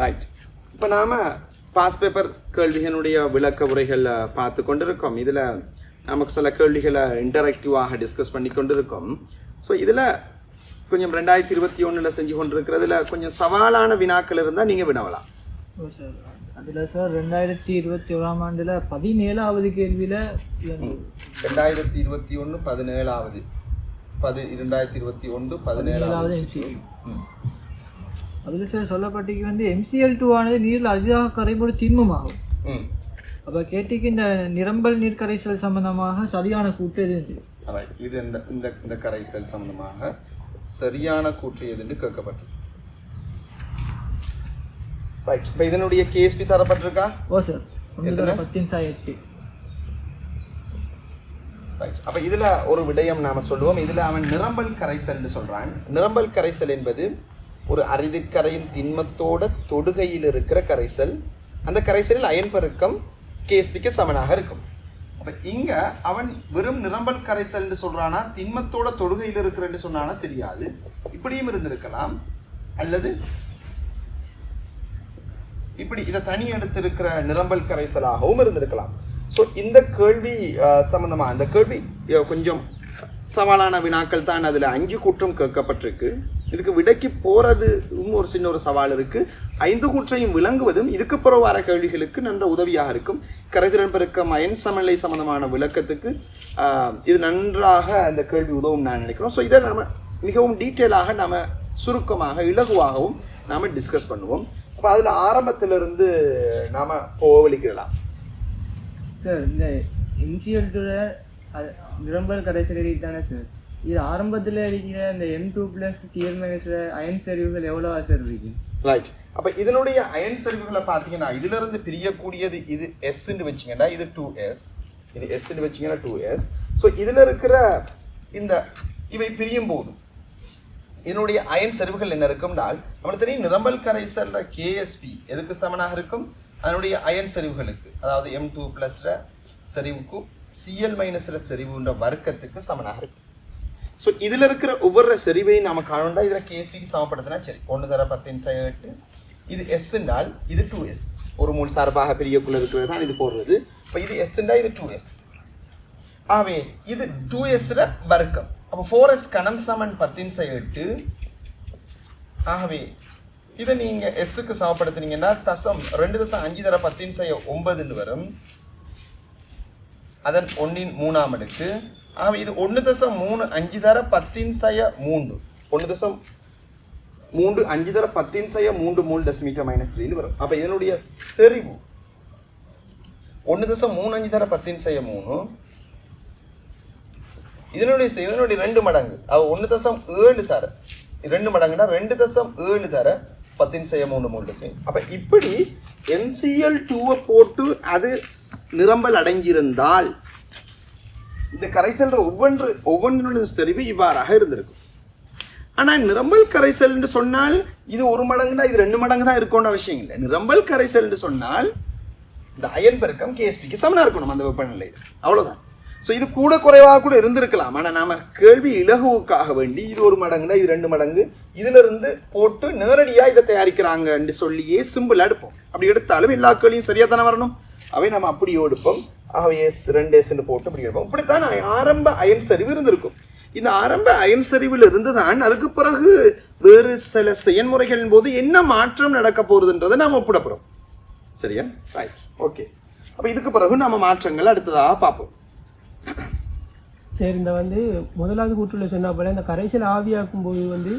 Right இப்போ நாம் pass paper கேள்விகளுடைய விளக்க உரைகளை பார்த்து கொண்டிருக்கோம். இதில் நமக்கு சில கேள்விகளை இன்டராக்டிவாக டிஸ்கஸ் பண்ணி கொண்டிருக்கோம். ஸோ இதில் கொஞ்சம் ரெண்டாயிரத்தி இருபத்தி ஒன்றில் செஞ்சு கொண்டிருக்கிறதுல கொஞ்சம் சவாலான வினாக்கள் இருந்தால் நீங்கள் வினவலாம். அதில் சார் ரெண்டாயிரத்தி இருபத்தி ஓராம் ஆண்டில் பதினேழாவது கேள்வியில் ரெண்டாயிரத்தி இருபத்தி ஒன்று பதினேழாவது. பதி இரண்டாயிரத்தி இருபத்தி ஒன்று பதினேழாவது. அதில் சொல்லப்பட்டிக்கு வந்து எம்சிஎல் டூ ஆனது நீரில் அதிதாக கரைபோடு திண்மமாகும் அப்போ கேட்டிக்கு இந்த நிரம்பல் நீர் கரைசல் சம்பந்தமாக சரியான கூட்டு எது. இது இந்த இந்த இந்த கரைசல் சம்பந்தமாக சரியான கூற்று எதுன்னு கேட்கப்பட்டது. ரைட் இப்போ இதனுடைய கேஸ்பி தரப்பட்டிருக்கா? ஓ சார் பத்தின் சாய் எட்டு ரைட் அப்போ இதில் ஒரு விடயம் நாம் சொல்லுவோம். இதில் அவன் நிரம்பல் கரைசல்னு சொல்கிறான் நிரம்பல் கரைசல் என்பது ஒரு அரிதிற்கரையின் திண்மத்தோட தொடுகையில் இருக்கிற கரைசல். அந்த கரைசலில் அயன் பெருக்கம் கேஸ்பிக்கு சமனாக இருக்கும். அப்போ இங்கே அவன் வெறும் நிரம்பல் கரைசல்னு சொல்கிறானா திண்மத்தோட தொடுகையில் இருக்கிறன்னு சொன்னானா தெரியாது. இப்படியும் இருந்திருக்கலாம். அல்லது இப்படி இதை தனி எடுத்திருக்கிற நிரம்பல் கரைசலாகவும் இருந்திருக்கலாம். ஸோ இந்த கேள்வி சம்மந்தமாக அந்த இந்த கேள்வி கொஞ்சம் சவாலான வினாக்கள் தான் அதில் அஞ்சு கூற்றம் கேட்கப்பட்டிருக்கு. இதுக்கு விடைக்கு போறது ஒரு சின்ன ஒரு சவால் இருக்குது ஐந்து கூற்றையும் விளங்குவதும் இதுக்கு பிறகு வர கேள்விகளுக்கு நன்ற உதவியாக இருக்கும். கரைதிறன் பெருக்கம் அயன் சமநிலை சம்பந்தமான விளக்கத்துக்கு இது நன்றாக அந்த கேள்வி உதவும் நான் நினைக்கிறோம். ஸோ இதை நம்ம மிகவும் டீட்டெயிலாக நாம் சுருக்கமாக இலகுவாகவும் நாம் டிஸ்கஸ் பண்ணுவோம். அப்போ அதில் ஆரம்பத்திலிருந்து நாம் போவலிக்கலாம் சார் இந்த எம்சிஎல் அது நிரம்பல் கரைசல் தானே சார் இது ஆரம்பத்தில் இருக்கிற இந்த எம் டூ ப்ளஸ் டிஎல் மைனஸில் அயன் சரிவுகள் எவ்வளோ சார் இருக்கு? ரைட் அப்போ இதனுடைய அயன் செறிவுகளை பார்த்தீங்கன்னா இதிலிருந்து பிரியக்கூடியது இது எஸ்ன்னு வச்சிங்கன்னா இது டூ எஸ் இது எஸ்ன்னு வச்சீங்கன்னா டூ எஸ் ஸோ இதில் இருக்கிற இந்த இவை பிரியும் போது இதனுடைய அயன் செறிவுகள் என்ன இருக்கும்னால் நம்மளுக்கு தெரியும் நிரம்பல் கரைசலில் கேஎஸ்பி எதுக்கு சமனாக இருக்கும்? அதனுடைய அயன் செறிவுகளுக்கு அதாவது எம் டூ ப்ளஸில் செறிவுக்கும் சிஎல் மைனஸில் செறிவுன்ற வர்க்கத்துக்கு சமனாக இருக்கும் ஸோ இதில் இருக்கிற ஒவ்வொரு செறிவையும் நம்ம காணணும்னா இதில் கேஸ்பிக்கு சமப்படுத்தினா சரி. ஒன்று தர பத்தின் எட்டு. இது எஸ்ஸுண்டால் இது டூ எஸ் ஒரு மூணு சார்பாக பெரியக்குள்ள இருக்கிறது தான் இது போடுறது. இப்போ இது எஸ் இது டூ எஸ் ஆகவே இது டூ எஸ்ல வர்க்கம். அப்போ ஃபோர் எஸ் கணம் சமன் பத்தின் எட்டு. ஆகவே இதை நீங்கள் எஸ்ஸுக்கு சமப்படுத்துனீங்கன்னா தசம் ரெண்டு தசம் அஞ்சு தர பத்தின் செய்ய ஒன்பதுன்னு வரும். அதன் ஒன்றின் மூணாம் அடுக்கு. ஆகவே இது ஒன்று தசம் மூணு அஞ்சு தர பத்தின் சய மூன்று. ஒன்று தசம் மூன்று அஞ்சு தர பத்தின் சய மூன்று மூணு டெசிமீட்டர் மைனஸ் த்ரீன்னு வரும். அப்போ இதனுடைய செறிவு. ஒன்று தசம் மூணு அஞ்சு தர பத்தின் செய்ய மூணு. இதனுடைய இதனுடைய ரெண்டு மடங்கு. அவள் ஒன்று தசம் ஏழு தர. ரெண்டு மடங்குனா ரெண்டு தசம் ஏழு தர பத்தின் செய்ய மூணு மூணு டெசிமீட்டர். அப்போ இப்படி எம்சிஎல் டூவை போட்டு அது நிரம்பல் அடங்கியிருந்தால் இந்த கரைசல்ற ஒவ்வொன்று ஒவ்வொன்றினுடைய செறிவு இவ்வாறாக இருந்திருக்கும். ஆனா நிரம்பல் கரைசல் என்று சொன்னால் இது ஒரு மடங்குனா இது ரெண்டு மடங்கு தான் இருக்கும்னு அவசியம் இல்லை. நிரம்பல் கரைசல் என்று சொன்னால் இந்த அயன் பெருக்கம் கேஎஸ்பிக்கு சமனாக இருக்கணும் அந்த வெப்பநிலை. அவ்வளவுதான். ஸோ இது கூட குறைவாக கூட இருந்திருக்கலாம். ஆனா நாம கேள்வி இலகுவுக்காக வேண்டி இது ஒரு மடங்குனா இது ரெண்டு மடங்கு இதுல இருந்து போட்டு நேரடியா இதை தயாரிக்கிறாங்கன்னு சொல்லியே சிம்பிளாக எடுப்போம். அப்படி எடுத்தாலும் எல்லா கேள்வியும் சரியா தானே வரணும்? அவை நம்ம அப்படி எடுப்போம். அவை எஸ் ரெண்டு எஸ்ன்னு போட்டு அப்படி எடுப்போம். இப்படித்தான் ஆரம்ப அயன் சரிவு இருந்திருக்கும். இந்த ஆரம்ப அயன் சரிவில் இருந்து தான் அதுக்கு பிறகு வேறு சில செயல்முறைகளின் போது என்ன மாற்றம் நடக்க போகுதுன்றதை நாம் ஒப்பிடப்படுறோம் சரியா? ரைட் ஓகே அப்போ இதுக்கு பிறகு நம்ம மாற்றங்கள் அடுத்ததாக பார்ப்போம். சரி இந்த வந்து முதலாவது கூற்றுல சொன்னா போல இந்த கரைசல் ஆவியாக்கும் போது வந்து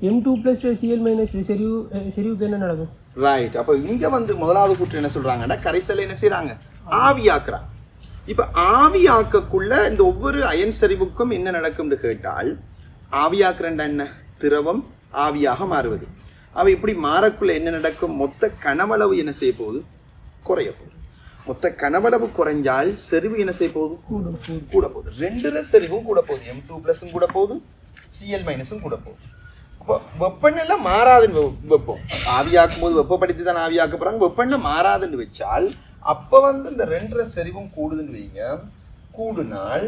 M two plus CL minus செறிவு அஹ், செறிவுக்கு என்ன நடக்கும்? ரைட் அப்ப இங்க வந்து முதலாவது கூற்று என்ன சொல்றாங்கன்னா கரைசல் என்ன செய்றாங்க? ஆவியாக்குறாங்க இப்ப ஆவியாக்கக்குள்ள இந்த ஒவ்வொரு அயன் சரிவுக்கும் என்ன நடக்கும்னு கேட்டால் ஆவியாக்குறேன்டா என்ன? திரவம் ஆவியாக மாறுவது. அவ இப்படி மாறக்குள்ள என்ன நடக்கும்? மொத்த கனவளவு என்ன செய்ய போகுது? குறைய போகுது. மொத்த கனவளவு குறைஞ்சால் செறிவு என்ன செய்ய போகுது? கூடும் கூட போகுது. ரெண்டுல செறிவும் கூட போகுது. எம் டூ பிளஸும் கூட போகுது. சிஎல் மைனஸும் கூட போகுது. வெப்பநிலை மாறாதுன்னு வெப்பம். ஆவியாக்கும் போது வெப்பப்படுத்தி தான் ஆவியாக்க போறாங்க. வெப்பநிலை மாறாதுன்னு வச்சால் அப்போ வந்து இந்த ரெண்டரை செறிவும் கூடுதுன்னு வைங்க. கூடுனால்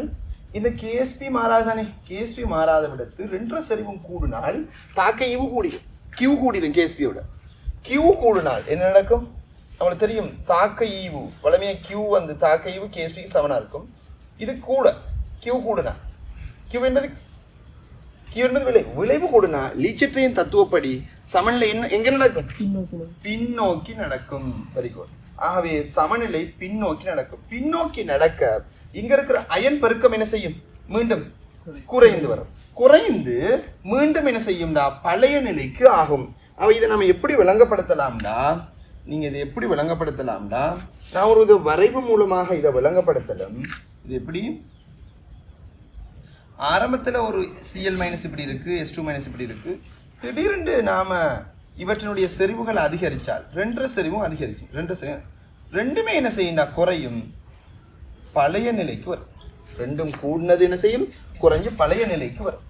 இந்த கேஎஸ்பி மாறாது தானே? கேஎஸ்பி மாறாத விடத்து ரெண்டரை செறிவும் கூடுனால் தாக்க இவு கூடிடும். கியூ கூடிடும் கேஎஸ்பியோட கியூ கூடுனால் என்ன நடக்கும்? நம்மளுக்கு தெரியும் தாக்க ஈவு வளமையாக கியூ வந்து தாக்க ஈவு கேஎஸ்பிக்கு சவனாக இருக்கும். இது கூட கியூ கூடுனா. கியூ என்பது என்பது விளைவு விளைவு கூடுனா லீச்சற்றையின் தத்துவப்படி சமநிலை என்ன எங்க நடக்கும்? பின்னோக்கி நடக்கும். வெரி குட் ஆகவே சமநிலை பின்னோக்கி நடக்கும். பின்னோக்கி நடக்க இங்க இருக்கிற அயன் பெருக்கம் என்ன செய்யும்? மீண்டும் குறைந்து. வரும். குறைந்து மீண்டும் என்ன செய்யும்டா? பழைய நிலைக்கு ஆகும். அவ இதை நம்ம எப்படி விளங்கப்படுத்தலாம்டா? நீங்க இதை எப்படி விளங்கப்படுத்தலாம்டா? நான் ஒரு வரைவு மூலமாக இதை விளங்கப்படுத்தலாம். இது எப்படி? ஆரம்பத்தில் ஒரு சிஎல் மைனஸ் இப்படி இருக்குது எஸ் டூ மைனஸ் இப்படி இருக்குது திடீரென்று நாம் இவற்றினுடைய செறிவுகள் அதிகரித்தால் ரெண்டரை செறிவும் அதிகரிக்கும் ரெண்டு செறிவு ரெண்டுமே என்ன செய்யும்னா குறையும் பழைய நிலைக்கு வரும். ரெண்டும் கூடினது என்ன செய்யும்? குறைஞ்சு பழைய நிலைக்கு வரும்.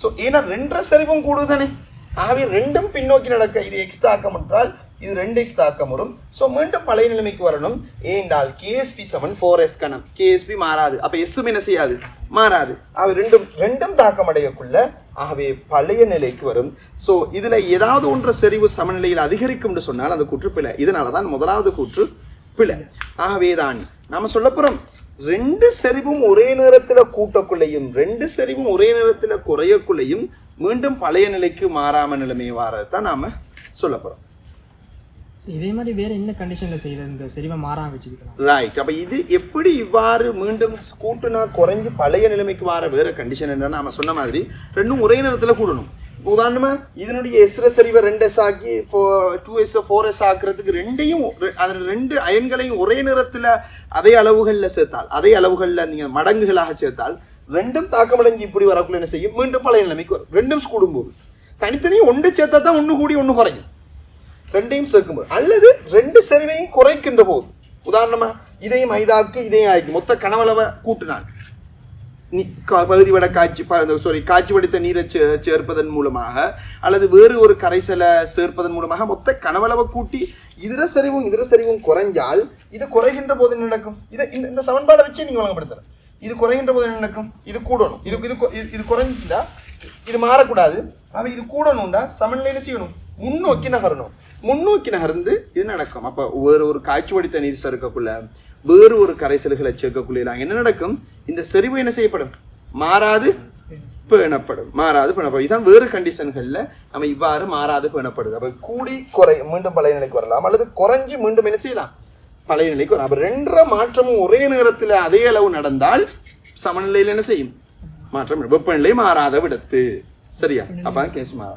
ஸோ ஏன்னா ரெண்டரை சரிவும் கூடுதானே ஆகவே ரெண்டும் பின்னோக்கி நடக்க இது எக்ஸ் தாக்கம் என்றால் இது ரெண்டு எக்ஸ் தாக்கம் வரும். ஸோ மீண்டும் பழைய நிலைமைக்கு வரணும். ஏண்டால் கேஎஸ்பி செவன் ஃபோர் எஸ் கணம். கேஎஸ்பி மாறாது. அப்போ எஸ்ஸும் என்ன செய்யாது? மாறாது. அவை ரெண்டும் ரெண்டும் தாக்கம் அடையக்குள்ள ஆகவே பழைய நிலைக்கு வரும். ஸோ இதில் ஏதாவது ஒன்ற செறிவு சமநிலையில் அதிகரிக்கும் என்று சொன்னால் அந்த கூற்று பிழை இதனால தான் முதலாவது கூற்று பிழை. ஆகவே தான் நம்ம சொல்ல போகிறோம் ரெண்டு செறிவும் ஒரே நேரத்தில் கூட்டக்குள்ளையும் ரெண்டு செறிவும் ஒரே நேரத்தில் குறையக்குள்ளையும் மீண்டும் பழைய நிலைக்கு மாறாம நிலைமை வாரதான் நாம் சொல்ல இதே மாதிரி வேற என்ன கண்டிஷன்ல செய்யறது இந்த செறிவை மாறாம வச்சுக்கலாம் ரைட் அப்ப இது எப்படி இவ்வாறு மீண்டும் கூட்டுனா குறைஞ்சு பழைய நிலைமைக்கு வர வேற கண்டிஷன் என்னன்னா நாம சொன்ன மாதிரி ரெண்டும் ஒரே நேரத்துல கூடணும். உதாரணமா இதனுடைய எஸ்ர சரிவை ரெண்டு எஸ் ஆக்கி டூ எஸ் ஃபோர் எஸ் ஆக்குறதுக்கு ரெண்டையும் அதில் ரெண்டு அயன்களையும் ஒரே நேரத்தில் அதே அளவுகளில் சேர்த்தால் அதே அளவுகளில் நீங்கள் மடங்குகளாக சேர்த்தால் ரெண்டும் தாக்கமடைஞ்சு இப்படி வரக்குள்ள என்ன செய்யும்? மீண்டும் பழைய நிலைமைக்கு வரும். ரெண்டும் கூடும்போது தனித்தனியும் ஒன்று சேர்த்தா தான் ஒன்று கூடி ஒன்று குறையும். ரெண்டையும் சேர்க்கும்போது அல்லது ரெண்டு செறிவையும் குறைக்கின்ற போது உதாரணமாக இதையும் ஐதாக்கு இதையும் ஆய்க்கு மொத்த கனவளவை கூட்டினான் நீ கா- பகுதி வட காய்ச்சி சாரி காய்ச்சி வடித்த நீரை சே- சேர்ப்பதன் மூலமாக அல்லது வேறு ஒரு கரைசலை சேர்ப்பதன் மூலமாக மொத்த கனவளவை கூட்டி இதர சரிவும் இதர சரிவும் குறைஞ்சால் இது குறைகின்ற போது என்ன நடக்கும்? இதை இந்த இந்த சமன்பாடை வச்சே நீங்கள் வழங்கப்படுத்தலாம். இது குறைகின்ற போது என்ன நடக்கும்? இது கூடணும். இது இது இது- இது குறைஞ்சிட்டா இது மாறக்கூடாது. அவன் இது கூடணும்டா சமநிலையில செய்யணும். முன்னோக்கி நகரணும். முன்னோக்கி நகர்ந்து இது நடக்கும். அப்ப வேறு ஒரு காய்ச்சி வடித்த நீர் சேர்க்கக்குள்ள வேறு ஒரு கரைசல்களை சேர்க்கக்குள்ள என்ன நடக்கும்? இந்த செறிவு என்ன செய்யப்படும்? மாறாது பேணப்படும். மாறாது பேணப்படும். இதான் வேறு கண்டிஷன்கள்ல நம்ம இவ்வாறு மாறாது பேணப்படுது. அப்ப கூடி குறை மீண்டும் பழைய நிலைக்கு வரலாம். அல்லது குறைஞ்சி மீண்டும் என்ன செய்யலாம்? பழைய நிலைக்கு வரும் அப்ப ரெண்டரை மாற்றமும் ஒரே நேரத்துல அதே அளவு நடந்தால் சமநிலையில் என்ன செய்யும்? மாற்றம். வெப்பநிலை மாறாத விடத்து. சரியா? அப்ப கேஸ் மாறா.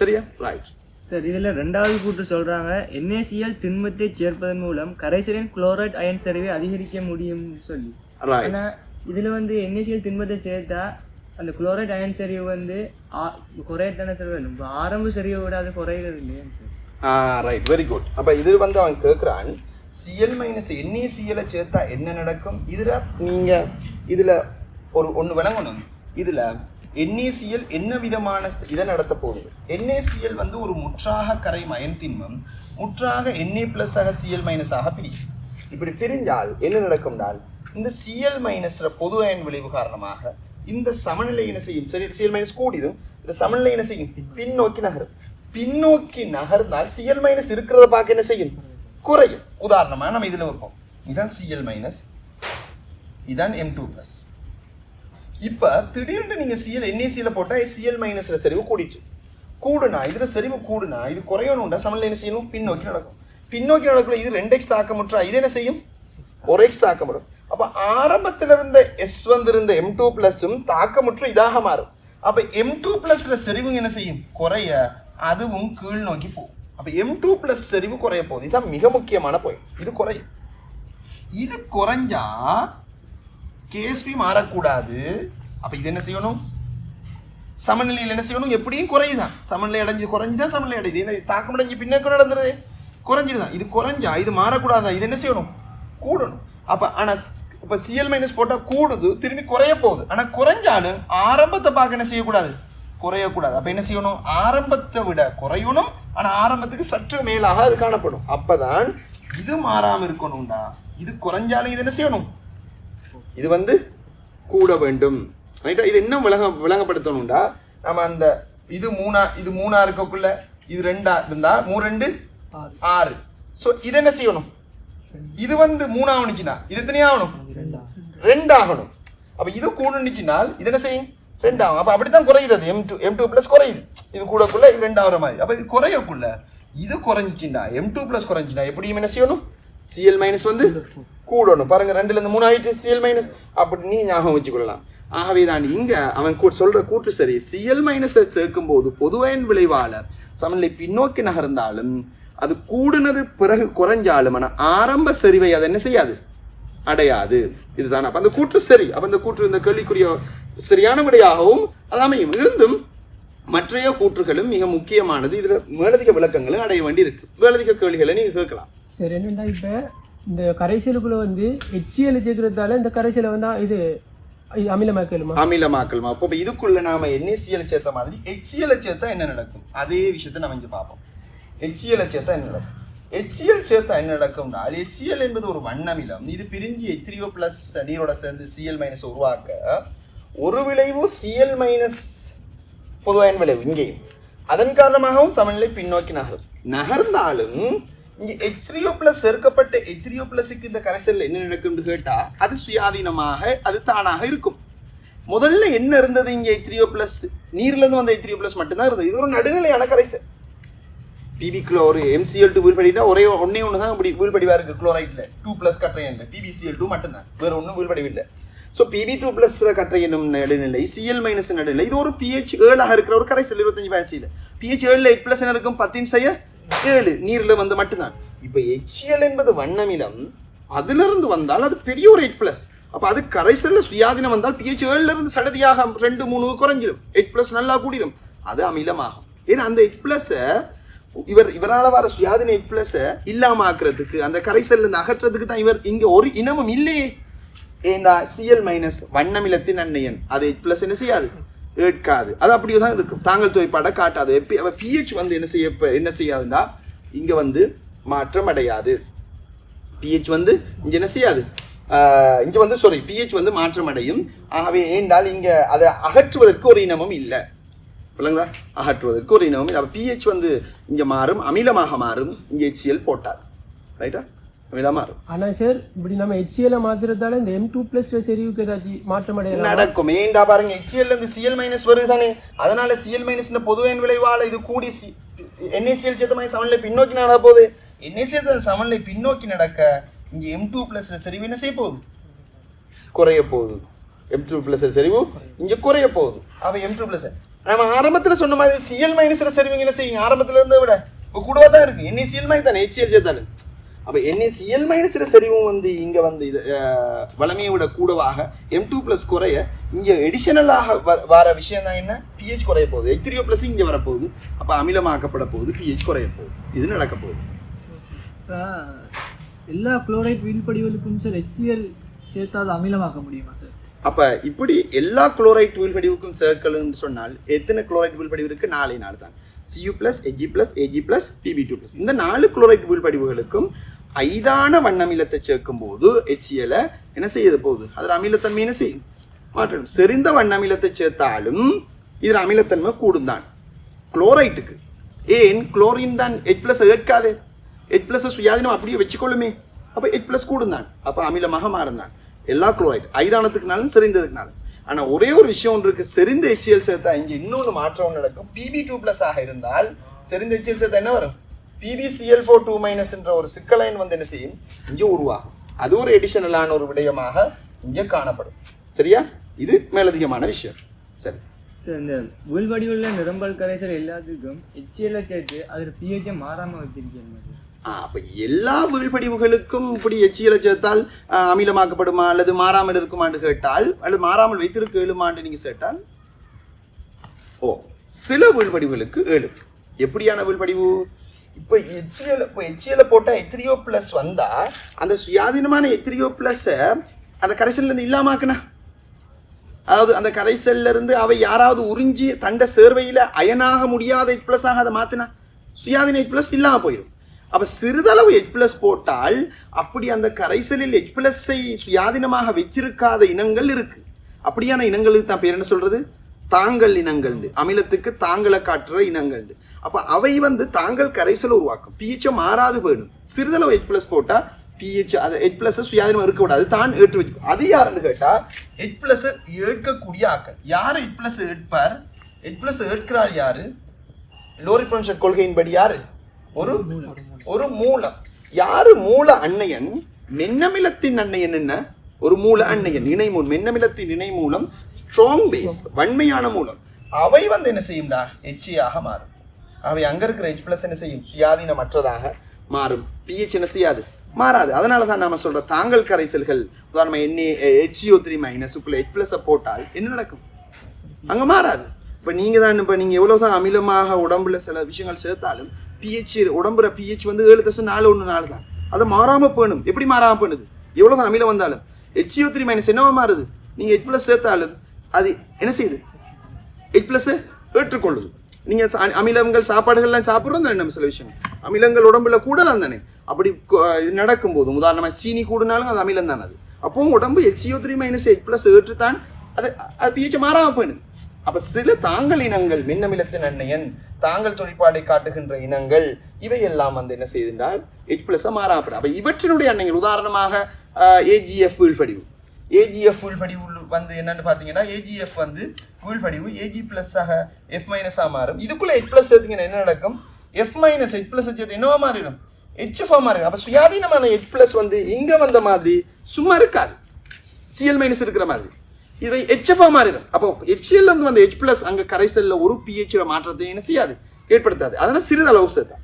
சரியா? ரைட் சார் இதில் ரெண்டாவது கூற்று சொல்கிறாங்க NaCl திண்மத்தை சேர்ப்பதன் மூலம் கரைசலின் குளோரைட் அயன் சரிவை அதிகரிக்க முடியும்னு சொல்லி. ஆனால் இதில் வந்து NaCl திண்மத்தை சேர்த்தா அந்த குளோரைட் அயன் சரிவு வந்து குறையத்தானே சார் வேணும். இப்போ ஆரம்ப சரிவை விட அது குறைகிறது இல்லையா சார்? ரைட் வெரி குட் அப்ப இது வந்து அவன் கேட்குறான் சிஎல் மைனஸ் என்ஏசிஎலை சேர்த்தா என்ன நடக்கும்? இதுல நீங்க இதுல ஒரு ஒன்று விளங்கணும். இதுல என்ஏசிஎல் என்ன விதமான இதை நடத்த போகுது? என்ஏசிஎல் வந்து ஒரு முற்றாக கரை மயன் திண்மம் முற்றாக என்ஏ பிளஸ் ஆக சிஎல் மைனஸ் ஆக பிரியும். இப்படி பிரிஞ்சால் என்ன நடக்கும்னால் இந்த சிஎல் மைனஸ்ல பொது அயன் விளைவு காரணமாக இந்த சமநிலை என்ன செய்யும்? சரி சிஎல் மைனஸ் கூடிடும் இந்த சமநிலை என்ன செய்யும்? பின்னோக்கி நகரும். பின்னோக்கி நகர்ந்தால் சிஎல் மைனஸ் இருக்கிறத பார்க்க என்ன செய்யும்? குறையும். உதாரணமாக நம்ம இதில் வைப்போம் இதான் சிஎல் மைனஸ் இதான் எம் டூ பிளஸ் இப்போ திடீர்னு நீங்கள் சிஎல் என்ஏசியில் போட்டால் சிஎல் மைனஸ்ல சரிவு கூடிட்டு. கூடுனா இதில் சரிவு கூடுனா இது குறையணும்டா சமநிலை என்ன செய்யணும்? பின்னோக்கி நடக்கும். பின்னோக்கி நடக்கல இது ரெண்டு எக்ஸ் தாக்கமுற்றா இது என்ன செய்யும்? ஒரு எக்ஸ் தாக்கமுடும் அப்போ ஆரம்பத்துல இருந்த எஸ் வந்திருந்த எம் டூ ப்ளஸும் தாக்கமுற்று இதாக மாறும். அப்போ எம் டூ ப்ளஸில் செறிவு என்ன செய்யும்? குறைய அதுவும் கீழ் நோக்கி போகும். அப்போ எம் டூ ப்ளஸ் செறிவு குறைய போகுது. இதுதான் மிக முக்கியமான போய் இது குறையும். இது குறைஞ்சா கேஎஸ்பி மாறக்கூடாது அப்போ இது என்ன செய்யணும்? சமநிலையில் என்ன செய்யணும்? எப்படியும் குறையுதான். சமநிலை அடைஞ்சு குறைஞ்சுதான் சமநிலை அடையுது. என்ன தாக்கம் அடைஞ்சு பின்னக்கு நடந்துருது. குறைஞ்சிருதான். இது குறைஞ்சா இது மாறக்கூடாதா? இது என்ன செய்யணும்? கூடணும். அப்போ ஆனால் இப்போ சிஎல் மைனஸ் போட்டால் கூடுது திரும்பி குறைய போகுது. ஆனால் குறைஞ்சாலும் ஆரம்பத்தை பார்க்க என்ன செய்யக்கூடாது? குறையக்கூடாது. அப்போ என்ன செய்யணும்? ஆரம்பத்தை விட குறையணும். ஆனால் ஆரம்பத்துக்கு சற்று மேலாக அது காணப்படும். அப்போ தான் இது மாறாமல் இருக்கணும்டா. இது குறைஞ்சாலும் இது என்ன செய்யணும்? இது வந்து கூட வேண்டும். ரைட்டா? இது இன்னும் விளங்க விளங்கப்படுத்தணும்டா. நம்ம அந்த இது மூணா இது மூணா இருக்கக்குள்ள இது ரெண்டா இருந்தா மூணு ரெண்டு? ஆறு. ஸோ இது என்ன செய்யணும்? இது வந்து மூணு ஆகணுச்சுன்னா இது எத்தனை ஆகணும்? ரெண்டு. ஆகணும். அப்ப இது கூடுனுச்சுனால் இது என்ன செய்யும்? ரெண்டு ஆகும். அப்ப அப்படித்தான் குறையுது அது. M two M two plus குறையுது. இது கூடக்குள்ள இது ரெண்டு ஆகிற மாதிரி. அப்ப இது குறையக்குள்ள இது குறைஞ்சிச்சுன்னா எம் டூ பிளஸ் குறைஞ்சினா எப்படியும் என்ன செய்யணும்? சிஎல் மைனஸ் வந்து? கூடணும். பாருங்க ரெண்டுல இருந்து மூணு ஆயிட்டு சிஎல் மைனஸ் அப்படி நீ ஞாபகம் வச்சுக்கொள்ளலாம். ஆகவே தான் இங்க அவன் கூ- சொல்ற கூற்று சரி. சிஎல் மைனஸை சேர்க்கும் போது பொதுவயன் விளைவால சமநிலை பின்னோக்கி நகர்ந்தாலும் அது கூடுனது பிறகு குறைஞ்சாலும் ஆனா ஆரம்ப செறிவை அதை என்ன செய்யாது? அடையாது. இதுதான். அப்ப அந்த கூற்று சரி. அப்ப அந்த கூற்று இந்த கேள்விக்குரிய சரியான விடையாகவும் அது அமையும். இருந்தும் மற்றைய கூற்றுகளும் மிக முக்கியமானது. இதுல மேலதிக விளக்கங்களும் அடைய வேண்டி இருக்கு மேலதிக கேள்விகளை நீங்க கேட்கலாம். சரி என்னென்னா இப்போ? இந்த கரைசலுக்குள்ள வந்து எச்சியல் சேர்க்கறதால இந்த கரைசலை வந்து இது அமிலமாக்கலுமா? அமிலமாக்கலுமா? அமிலமாக்கல் அப்போ இதுக்குள்ள நாம NaCl சேர்த்த மாதிரி HCl சேர்த்தா என்ன நடக்கும்? அதே விஷயத்தை நம்ம இங்கே பார்ப்போம். HCl சேர்த்தா என்ன நடக்கும்? HCl சேர்த்தா என்ன நடக்கும்னால் HCl என்பது ஒரு வண்ணமிலம். இது பிரிஞ்சு எத்திரியோ பிளஸ் நீரோட சேர்ந்து சிஎல் மைனஸ் உருவாக்க ஒரு விளைவு சிஎல் மைனஸ் பொதுவான விளைவு இங்கேயும் அதன் காரணமாகவும் சமநிலை பின்னோக்கி நகரும். நகர்ந்தாலும் இங்க எச்ரியோ பிளஸ் சேர்க்கப்பட்ட எச்ரியோ பிளஸுக்கு இந்த கரைசலில் என்ன நடக்கும்னு கேட்டால் அது சுயாதீனமாக அது தானாக இருக்கும். முதல்ல என்ன இருந்தது இங்கே எத்ரியோ பிளஸ் நீர்லேருந்து வந்த எத்ரியோ பிளஸ் மட்டும்தான் இருந்தது. இது ஒரு நடுநிலையான கரைசல் பிபி குளோரு எம்சிஎல் டூ வீழ்படினா ஒரே ஒன்னே ஒன்று தான் இப்படி வீழ்படிவாக இருக்குது குளோரைட்டில் டூ ப்ளஸ் கற்றையன்ல பிபிசிஎல் டூ மட்டும்தான். வேறு ஒன்றும் வீழ்படிவில்லை. ஸோ பிபி டூ ப்ளஸ் கட்டையனும் என்னும் நடுநிலை சிஎல் மைனஸ் நடுநிலை. இது ஒரு பிஹெச் ஏழாக இருக்கிற ஒரு கரைசல் இருபத்தஞ்சு பேசியில் பிஹெச் ஏழில் எயிட் ப்ளஸ் என்ன இருக்கும்? பத்தின் செய்ய ஏழு நீரில் வந்து மட்டும்தான். இப்போ HCl என்பது வண்ணமிலம். அதுலேருந்து வந்தால் அது பெரிய ஒரு எயிட் ப்ளஸ் அப்போ அது கரைசல்ல சுயாதீனம் வந்தால் பிஹெச் ஏழுலேருந்து சடதியாக ரெண்டு மூணு குறைஞ்சிடும் எயிட் ப்ளஸ் நல்லா கூடிடும் அது அமிலமாகும். ஏன்னா அந்த எயிட் ப்ளஸ்ஸை இவர் இவரால் வர சுயாதீன எயிட் ப்ளஸ்ஸை இல்லாமல் ஆக்குறதுக்கு அந்த கரைசல்ல அகற்றதுக்கு தான் இவர் இங்கே ஒரு இனமும் இல்லையே. ஏண்டா சிஎல் மைனஸ் வண்ணமிலத்தின் அன்னையன். அது எயிட் ப்ளஸ் என்ன செய்யாது? ஏற்காது. அது அப்படியே தான் இருக்கும். தாங்கள் துவைப்பாட காட்டாது. எப்பி- பிஹெச் வந்து என்ன செய்ய என்ன செய்யாதுன்னா இங்கே வந்து மாற்றம் அடையாது. பிஹெச் வந்து இங்கே என்ன செய்யாது? இங்கே வந்து சாரி பிஹெச் வந்து மாற்றம் அடையும். ஆகவே ஏன்றால் இங்கே அதை அகற்றுவதற்கு ஒரு இனமும் இல்லை. இல்லைங்களா அகற்றுவதற்கு ஒரு இனமும் இல்லை. அப்போ பிஹெச் வந்து இங்கே மாறும் அமிலமாக மாறும் இங்க HCl போட்டார் ரைட்டா மாறும் ஆனால் சார் இப்படி நம்ம ஹெச்சிஎலை மாத்துறதால இந்த எம் டூ ப்ளஸ் ஏதாச்சும் மாற்றம் அடையலாம் நடக்கும். ஏண்டா பாருங்க HCl இருந்து சிஎல் மைனஸ் வருது தானே அதனால சிஎல் மைனஸ் பொதுவான விளைவால இது கூடி என்ஏசிஎல் சேர்த்தமாய் சமநிலை பின்னோக்கி நட போகுது. என்ஏசிஎல் சமநிலை பின்னோக்கி நடக்க இங்க எம் டூ பிளஸ் செறிவு என்ன செய்ய போகுது? குறைய போகுது. எம் டூ பிளஸ் செறிவு இங்க குறைய போகுது. அவ எம் டூ பிளஸ் நம்ம ஆரம்பத்துல சொன்ன மாதிரி சிஎல் மைனஸ்ல செறிவு என்ன செய்யுங்க? ஆரம்பத்துல இருந்ததை விட இப்போ கூடவா தான் இருக்கு. என்ஏசிஎல் மாதிரி தானே ஹெச்சிஎல் சேர்த்தாலும். அப்போ என்ஏசிஎல் மைனஸ்ல செறிவும் வந்து இங்க வந்து இது வளமையை விட கூடவாக எம் டூ ப்ளஸ் குறைய இங்க எடிஷனலாக வர விஷயம் தான் என்ன பிஹெச் குறைய போகுது. எத்திரியோ ப்ளஸ் இங்க வரப்போகுது. அப்ப அமிலமாக்கப்பட போகுது. பிஹெச் குறைய போகுது. இது நடக்க போகுது. எல்லா குளோரைட் வீழ்படிவுகளுக்கும் சார் HCl சேர்த்து அதை அமிலமாக்க முடியுமா சார் அப்ப இப்படி எல்லா குளோரைட் வீழ்படிவுக்கும் சேர்க்கல்னு சொன்னால் எத்தனை குளோரைட் வீழ்படிவு இருக்கு? நாலே நாலு தான் CU plus AG plus AG plus PB two plus இந்த நாலு குளோரைட் வீழ்படிவுகளுக்கும் ஐதான வண்ணமிலத்தை சேர்க்கும் போது HCl என்ன செய்யது போகுது? அதில் அமிலத்தன்மை என்ன செய்யும்? மாற்றம். செறிந்த வண்ணமிலத்தை சேர்த்தாலும் இதில் அமிலத்தன்மை கூடும் தான் குளோரைட்டுக்கு. ஏன்? குளோரின் தான் எச் பிளஸ் ஏற்காது எச் பிளஸ் சுயாதீனம் அப்படியே வச்சுக்கொள்ளுமே. அப்போ எச் பிளஸ் கூடும் தான் அப்போ அமிலமாக மாறும் தான் எல்லா குளோரைட். ஐதானத்துக்குனாலும் செறிந்ததுக்குனாலும். ஆனால் ஒரே ஒரு விஷயம் ஒன்று இருக்கு. செறிந்த எச்சியல் சேர்த்தா இங்கே இன்னொன்று மாற்றம் நடக்கும். பிபி டூ பிளஸ் ஆக இருந்தால் செறிந்த எச்சியல் சேர்த்தா என்ன வரும்? பிபிசிஎல் ஃபோர் டூ மைனஸ் என்ற ஒரு சிக்கலைன் வந்து என்ன செய்யும்? இங்கே உருவாகும். அது ஒரு எடிஷனலான ஒரு விடயமாக இங்கே காணப்படும். சரியா? இது மேலதிகமான விஷயம். சரி. இந்த உள்வடிவுள்ள நிரம்பல் கரைசல் எல்லாத்துக்கும் எச்சிஎல்ல சேர்த்து அதில் பிஹெச்சை மாறாமல் வச்சிருக்கீங்க சார் ஆ, அப்ப எல்லா வீழ்படிவுகளுக்கும் இப்படி எச்சியல சேர்த்தால் அமிலமாக்கப்படுமா அல்லது மாறாமல் இருக்குமான்னு கேட்டால் அல்லது மாறாமல் வைத்திருக்க ஏழுமான்னு நீங்க கேட்டால்? ஓ சில வீழ்படிவுகளுக்கு ஏழு எப்படியான வீழ்படிவு இப்போ எச்சியில் இப்போ எச்சியில் போட்டா எத்திரியோ ப்ளஸ் வந்தா அந்த சுயாதீனமான எத்திரியோ பிளஸ் அந்த கரைசல்ல இருந்து இல்லாமாக்குனா அதாவது அந்த கரைசல்ல இருந்து அவை யாராவது உறிஞ்சி தண்ட சேர்வையில அயனாக முடியாத எச் பிளஸ் ஆக அதை மாத்தினா? சுயாதீன எச் பிளஸ் இல்லாம போயிடும் அப்போ சிறிதளவு எச் பிளஸ் போட்டால் அப்படி அந்த கரைசலில் எச் ப்ளஸ்ஸை சுயாதீனமாக வச்சிருக்காத இனங்கள் இருக்கு. அப்படியான இனங்களுக்கு தான் பேர் என்ன சொல்றது? தாங்கள் இனங்கள் அமிலத்துக்கு தாங்களை காட்டுற இனங்கள் அப்ப அவை வந்து தாங்கள் கரைசல் உருவாக்கும் பிஹெச் மாறாது வேணும் சிறிதளவு எச் பிளஸ் போட்டா பிஹெச் அது எச் பிளஸ் சுயாதீனம் இருக்க கூடாது தான் ஏற்று வச்சுக்கும் அது யாருன்னு கேட்டா எச் பிளஸ் ஏற்கக்கூடிய ஆக்கள் யார் எச் பிளஸ் ஏற்பார் எச் பிளஸ் ஏற்கிறாள் யாரு லோரி ப்ரொன்ஷன் கொள்கையின்படி யாரு ஒரு ஒரு மூலம் யாரு மூல அன்னையன் மென்னமிலத்தின் அன்னையன் என்ன ஒரு மூல அன்னையன் இணைமூலம் மென்னமிலத்தின் இணை மூலம் ஸ்ட்ராங் பேஸ் வன்மையான மூலம் அவை வந்து என்ன செய்யும்டா எச்சியாக மாறும் அவை அங்கே இருக்கிற ஹெச் ப்ளஸ் என்ன செய்யும்? சுயாதீனமற்றதாக மாறும். பிஹெச் என்ன செய்யாது? மாறாது. அதனால தான் நாம சொல்கிற தாங்கள் கரைசல்கள் உதாரணமாக என்ன ஹெச்இஓ த்ரீ மைனஸ் எச் பிளஸ் போட்டால் என்ன நடக்கும்? அங்க மாறாது. இப்ப நீங்க தான் இப்ப நீங்க எவ்வளவுதான் அமிலமாக உடம்புல சில விஷயங்கள் சேர்த்தாலும் பிஹெச் உடம்புல பிஹெச் வந்து ஏழு தசம் நாலு ஒன்று நாலு தான். அதை மாறாமல் போகணும் எப்படி மாறாம பண்ணுது எவ்வளவுதான் அமிலம் வந்தாலும். ஹெச்இஓ த்ரீ மைனஸ் என்னவா மாறுது? நீங்க ஹெச் ப்ளஸ் சேர்த்தாலும் அது என்ன செய்யுது? ஹெச் ப்ளஸ்ஸு ஏற்றுக்கொள்ளுது. நீங்கள் சா- அமிலங்கள் சாப்பாடுகள்லாம் சாப்பிட்றோம் தானே நம்ம சில விஷயம் அமிலங்கள் உடம்புல கூடலாம் தானே. அப்படி நடக்கும்போது உதாரணமாக சீனி கூடினாலும் அது அமிலம் தானே அது. அப்போவும் உடம்பு HCO three minus eight plus ஏற்றுத்தான் அது அது பிஹெச் மாறாம போயிடுது. அப்போ சில தாங்கள் இனங்கள் மின்னமிலத்தின் அன்னையன் தாங்கள் தொழிற்பாடை காட்டுகின்ற இனங்கள் இவையெல்லாம் வந்து என்ன செய்திருந்தால் எச் ப்ளஸ்ஸாக மாறாம போயிடும். இவற்றினுடைய அன்னைகள் உதாரணமாக ஏஜிஎஃப் உள்படிவு. ஏஜிஎஃப் உள்படிவு வந்து என்னன்னு பார்த்தீங்கன்னா ஏஜிஎஃப் வந்து வீழ்படிவு ஏஜி ப்ளஸ்ஸாக ஆக எஃப் மைனஸாக மாறும். இதுக்குள்ளே எச் ப்ளஸ் சேர்த்தீங்கன்னா என்ன நடக்கும்? எஃப் மைனஸ் எச் பிளஸ் சேர்த்து என்னவா மாறிடும்? ஹெச்எஃப் மாறிடும். அப்போ சுயாதீனமான எச் ப்ளஸ் வந்து இங்கே வந்த மாதிரி சும்மா இருக்காது. சிஎல் மைனஸ் இருக்கிற மாதிரி. இதை ஹெச்எஃப் மாறிடும். அப்போ ஹெச்எல் வந்து வந்த ஹெச் ப்ளஸ் அங்கே கரைசலில் ஒரு பிஹெச்சில் மாற்றத்தை என்ன செய்யாது? ஏற்படுத்தாது. அதனால் சிறிதளவு சேர்த்தா.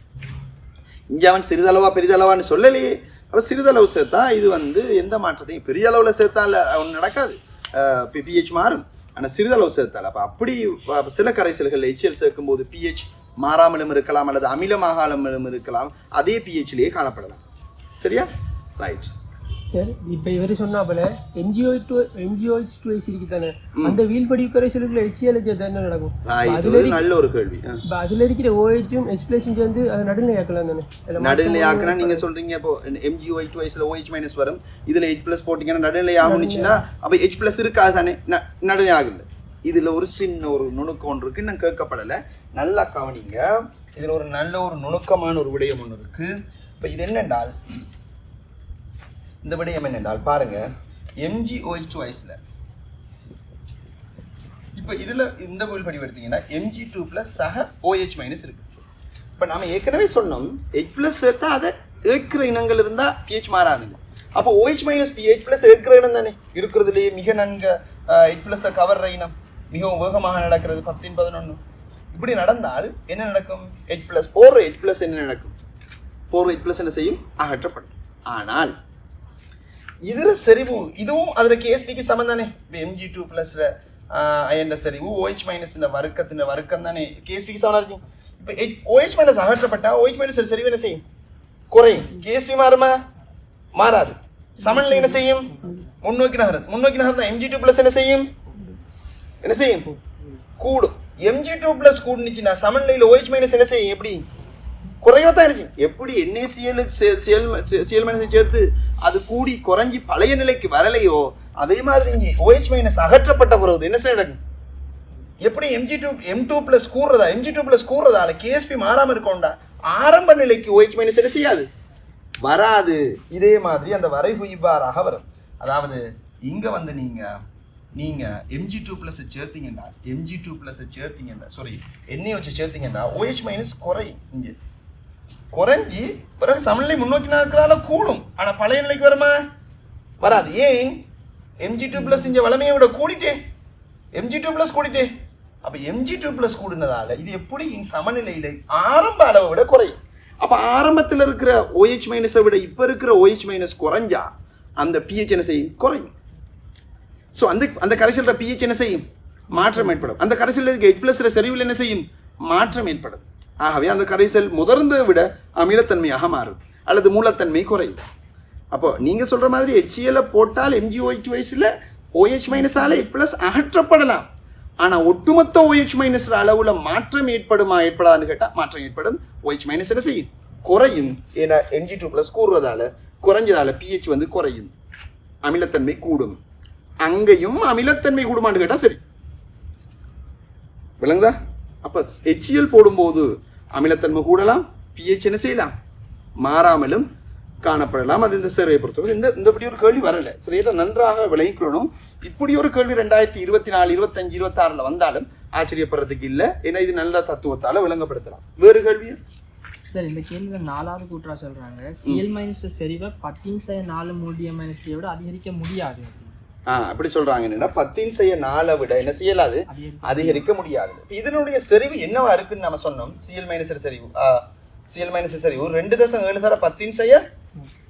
இங்கே அவன் சிறிதளவா பெரிதளவான்னு சொல்லலையே. அப்போ சிறிதளவு சேர்த்தா இது வந்து எந்த மாற்றத்தையும் பெரிய அளவில் சேர்த்தா இல்லை ஒன்றும் நடக்காது பிஹெச் மாறும். ஆனால் சிறிதளவு சேர்த்தால. அப்போ அப்படி சில கரைசல்கள் HCl சேர்க்கும் போது பிஹெச் மாறாமலும் இருக்கலாம் அல்லது அமிலமாகாமலும் இருக்கலாம் அதே பிஹெச்லேயே காணப்படலாம். சரியா? ரைட் சரி இப்போ இவர் சொன்னாப்பல NGO two NGO two ice இருக்கு தானே? அந்த வீல்படி கரைசலுக்குள்ள ஹெச்சிஎல் சேர்த்தா என்ன நடக்கும்? நல்ல ஒரு கேள்வி. இப்போ அதில் இருக்கிற ஓஹெச்சும் எக்ஸ்பிளேஷன் சேர்ந்து அதை நடுநிலை ஆக்கலாம் தானே? அதுல நடுநிலை ஆக்குனா நீங்க சொல்றீங்க இப்போ எம்ஜிஓ டூ ஐஸ்ல OH மைனஸ் வரும். இதுல H பிளஸ் போட்டீங்கன்னா நடுநிலை ஆகுனுச்சுன்னா அப்ப H பிளஸ் இருக்காது தானே? நடுநிலை ஆகுது. இதுல ஒரு சின்ன ஒரு நுணுக்கம் ஒன்று இருக்கு நான் கேட்கப்படல. நல்லா கவனிங்க. இதுல ஒரு நல்ல ஒரு நுணுக்கமான ஒரு விடயம் ஒன்று இருக்கு. இப்ப இது என்னென்றால் இந்த விடயம் என்னென்றால் பாருங்க எம்ஜிஓஹெச் சாய்ஸில் இப்போ இதில் இந்த கோயில் படி எடுத்தீங்கன்னா எம்ஜி டூ ப்ளஸ் சக ஓஹெச் மைனஸ் இருக்குது இப்போ நாம் ஏற்கனவே சொன்னோம் ஹெச் ப்ளஸ் சேர்த்தா அதை ஏற்கிற இனங்கள் இருந்தால் பிஹெச் மாறாதுங்க அப்போ ஓஹெச் மைனஸ் பிஹெச் ப்ளஸ் ஏற்கிற இனம் தானே? இருக்கிறதுலேயே மிக நன்கு ஹெச் ப்ளஸ்ஸை கவர்ற இனம். மிகவும் வேகமாக நடக்கிறது பத்தின் பதினொன்று இப்படி நடந்தால் என்ன நடக்கும்? ஹெச் ப்ளஸ் போர் ஹெச் ப்ளஸ் என்ன நடக்கும்? போர் ஹெச் ப்ளஸ் என்ன செய்யும்? அகற்றப்படும். ஆனால் இதுல செறிவு இதுவும் அதுல கேஎஸ்பிக்கு சமம் தானே? இப்போ எம்ஜி டூ பிளஸ்ல அயன்ட செறிவு ஓஹெச் மைனஸ் இந்த வர்க்கத்தின் வர்க்கம் தானே? கேஎஸ்பிக்கு சமம் இருக்கும் இப்போ ஓஹெச் மைனஸ் அகற்றப்பட்டா ஓஹெச் மைனஸ் செறிவு என்ன செய்யும்? குறையும். கேஎஸ்பி மாறுமா? மாறாது. சமநிலை என்ன செய்யும்? முன்னோக்கி நகரம் முன்னோக்கி நகரம் எம்ஜி டூ பிளஸ் என்ன செய்யும்? என்ன செய்யும்? கூடும். எம்ஜி டூ பிளஸ் கூடுனுச்சுன்னா சமநிலையில் ஓஹெச் மைனஸ் என்ன செய்யும்? எப்படி? குறைவா தான் இருந்துச்சு எப்படி என்ஏசிஎலுக்கு சிஎல் சேர்த்து அது கூடி குறைஞ்சி பழைய நிலைக்கு வரலையோ அதே மாதிரி இங்கே ஓஹெச் மைனஸ் அகற்றப்பட்ட பிறகு என்ன செய்ய நடக்கும்? எப்படி MG two M two plus கூறுறதா? MG two plus கூடுறதால கேஎஸ்பி மாறாமல் இருக்கோண்டா ஆரம்ப நிலைக்கு ஓஹெச் மைனஸ் என்ன செய்யாது? வராது. இதே மாதிரி அந்த வரைவு இவ்வாறாக வரும். அதாவது இங்க வந்து நீங்க நீங்க எம்ஜி டூ பிளஸ் சேர்த்தீங்கன்னா எம்ஜி டூ ப்ளஸ் சேர்த்தீங்கன்னா சாரி எண்ணெயை வச்சு சேர்த்தீங்கன்னா ஓஹெச் மைனஸ் குறையும் இங்கே. குறைஞ்சி பிறகு சமநிலை முன்னோக்கி நகர்றதால கூடும். ஆனால் பழைய நிலைக்கு வருமா? வராது. ஏன்? எம்ஜி டூ ப்ளஸ் செஞ்ச வளமையை விட கூடிட்டே எம்ஜி டூ ப்ளஸ் கூடிட்டே அப்போ எம்ஜி டூ ப்ளஸ் கூடினதால இது எப்படி சமநிலையில் ஆரம்ப அளவை விட குறையும்? அப்போ ஆரம்பத்தில் இருக்கிற ஓஹெச் மைனஸை விட இப்போ இருக்கிற ஓஹெச் மைனஸ் குறைஞ்சா அந்த pH என்ன செய்யும்? குறையும். ஸோ அந்த அந்த கரைசலில் pH என்ன செய்யும்? மாற்றம் ஏற்படும். அந்த கரைசலில் இருக்க H பிளஸ்ல செறிவில் என்ன செய்யும்? மாற்றம் ஏற்படும். ஆகவே அந்த கரைசல் முதர்ந்ததை விட அமிலத்தன்மையாக மாறும் அல்லது மூலத்தன்மை குறையும். அப்போ நீங்க சொல்ற மாதிரி HCl போட்டால் எம்ஜிஓஹெச் வயசுல ஓஹெச் மைனஸால் H ப்ளஸ் அகற்றப்படலாம். ஆனா ஒட்டுமொத்த ஓஹெச் மைனஸ் அளவில் மாற்றம் ஏற்படுமா ஏற்படாதுன்னு கேட்டா மாற்றம் ஏற்படும். ஓஹெச் மைனஸ் என்ன செய்யும்? குறையும். ஏன்னா எம்ஜி டூ ப்ளஸ் கூடுறதால குறைஞ்சதால பிஹெச் வந்து குறையும். அமிலத்தன்மை கூடும். அங்கேயும் அமிலத்தன்மை கூடுமான்னு கேட்டா சரி. விளங்குதா? அப்ப HCl போடும்போது அமிலத்தன்மை கூடலாம் பிஹெச் என்ன செய்யலாம்? மாறாமலும் காணப்படலாம். அது இந்த சர்வே பொறுத்தவரை இந்த இந்த இப்படி ஒரு கேள்வி வரல. சரியா நன்றாக விளங்கிக்கொள்ளணும். இப்படி ஒரு கேள்வி ரெண்டாயிரத்தி இருபத்தி நாலு இருபத்தஞ்சு இருபத்தாறில் வந்தாலும் ஆச்சரியப்படுறதுக்கு இல்லை. ஏன்னா இது நல்ல தத்துவத்தால விளங்கப்படுத்தலாம். வேறு கேள்வி? சார் இந்த கேள்வியில் நாலாவது கூற்றா சொல்றாங்க. சிஎல் மைனஸ் செறிவை பத்தின் சார் நாலு மூடிய மைனஸ் விட அதிகரிக்க முடியாது. ஆ அப்படி சொல்றாங்க. என்னன்னா பத்தின் செய்ய நாளை விட என்ன செய்யலாது? அதிகரிக்க முடியாது. இதனுடைய செறிவு என்னவா இருக்குன்னு நம்ம சொன்னோம். சிஎல் மைனஸ் செறிவு. சிஎல் மைனஸ் செறிவு. ரெண்டு தசம் ஏழு தர பத்தின் செய்ய